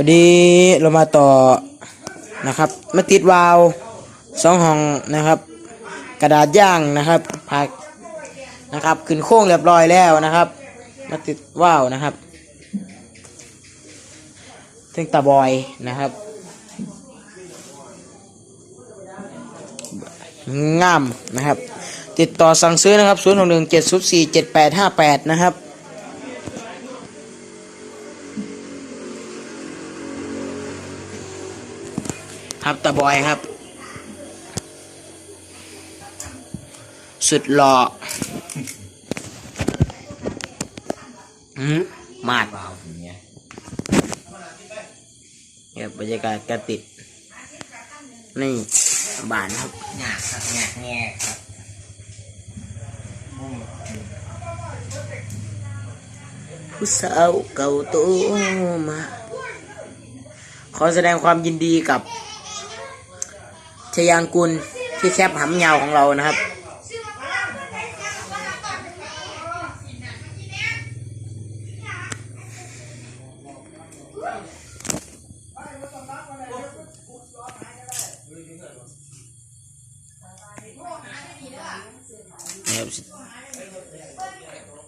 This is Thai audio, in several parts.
วันนี้เรามาต่อนะครับ มาติดวาล์วสองห้องนะครับ กระดาษย่างนะครับผักนะครับ ขึ้นโค้งเรียบร้อยแล้วนะครับ มาติดวาล์วนะครับถึงตาบอยนะครับงามนะครับ ติดต่อสั่งซื้อนะครับ 0 6 1 7 0 4 7 8 5 8 นะครับ ครับตาบอยครับ สุดหล่ออืมมาดเปล่าอย่างเงี้ยเนี่ยบรรยากาศการติด นี่บานครับหยาบครับหยาบแง่ครับอืมผู้สาวเก่าโตมาขอแสดงความยินดีกับ ชยางกุลที่แคบหำยาวของเรานะครับ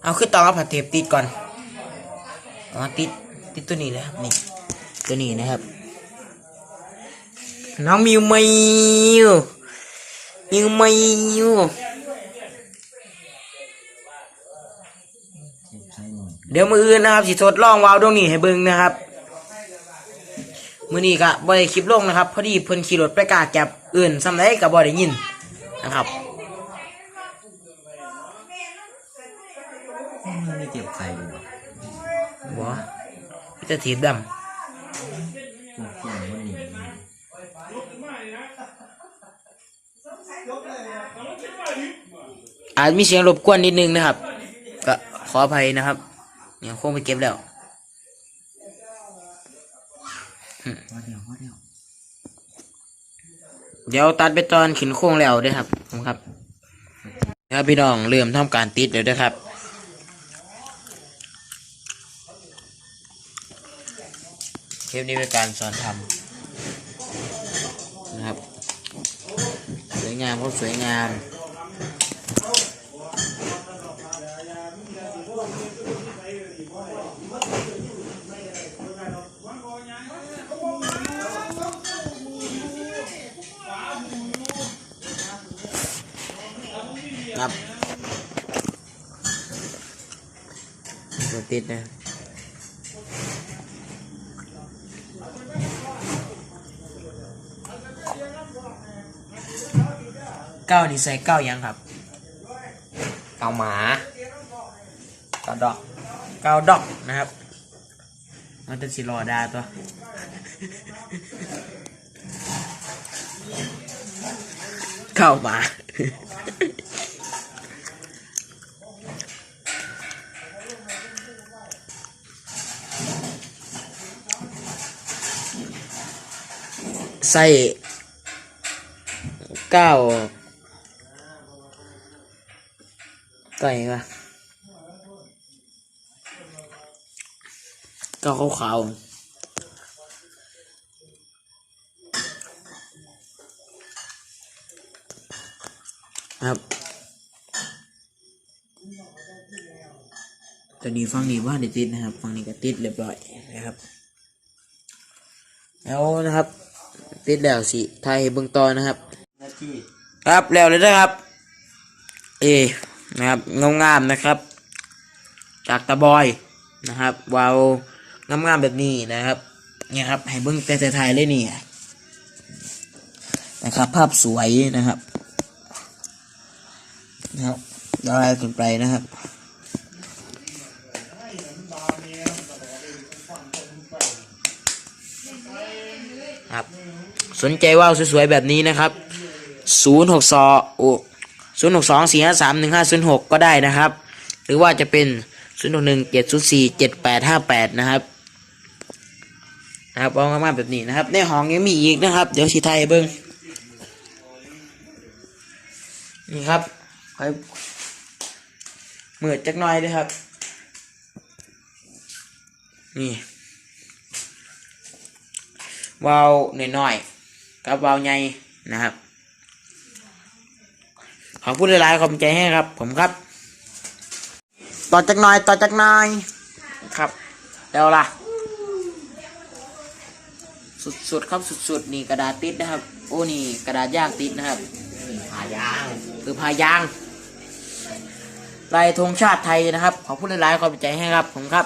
เอาขึ้นต่อเอาผัดเทปติดก่อน อ๋อติดติดตัวนี้เลยครับนี่ ตัวนี้นะครับ น้องมิวมิวมิวมิวใช้หน่อยเดี๋ยวมืออื่นนะครับสิทดลองวาล์วตรงนี้ให้เบิ่งนะครับมือนี้ก็บ่ได้คลิปลงนะครับ พอดีเพิ่นขี่รถไปกาแก็บอื่นซ้ำไรก็บ่ได้ยินนะครับมันไม่เก็บใส่เลยเหรอบ่มีแต่ถีบดำ พวกพวกมันหนี อาจมีเสียงรบกวนนิดนึงนะครับ ก็ขออภัยนะครับยังคงไปเก็บแล้วเดี๋ยวตัดไปตอนขึ้นโค้งแล้วด้วยครับผมครับครับพี่น้องเริ่มทำการติดแล้วนะครับเทปนี้เป็นการสอนทำนะครับ สวยงามก็สวยงาม ครับตัวติดนะเก้านี่ใส่เก้ายังครับ เกาหมาเก้าดอก เก้าดอกนะครับ มันจะสิรอดาตัวเข้ามา ใส่เก้าไก่ปะเก้าขาวครับตอนนี้ฟังนี้ว่าได้ติดนะครับ ฟังนี้ก็ติดเรียบร้อยนะครับ แล้วนะครับ ติดแล้วสิไทยเบื้องตอนนะครับนาทีครับแล้วเลยนะครับ เอนะครับงามๆนะครับ จากตะบอยนะครับวาวงามๆแบบนี้นะครับเนี่ยครับให้เบิ้องแต่ไทยๆเลยนี่นะครับ ภาพสวยนะครับนะครับละลายขึ้นไปนะครับ สนใจว่าวสวยๆแบบนี้นะครับ0 6 2โอ้0 6 2 4 5 3 1 5 0 6 ก็ได้นะครับ หรือว่าจะเป็น 0 6 1 7 0 4 7 8 5 8 นะครับนะครับเอามากๆแบบนี้นะครับ ในห้องยังมีอีกนะครับ เดี๋ยวสีไทยเบิ้งนี่ครับคอยเหมือจักหน่อยด้วยครับ นี่วาล์วน้อยๆ กับวาล์วใหญ่นะครับ ขอพูดหลายๆขอบใจให้ครับ ผมครับ ต่อจากหน่อยต่อจากหน่อยครับแล้วล่ะ สุดๆครับสุดๆนี่กระดาษติดนะครับ โอ้นี่กระดาษย่างติดนะครับหายางคือพายางลายธงชาติไทยนะครับ ขอพูดหลายๆขอบใจให้ครับ ผมครับ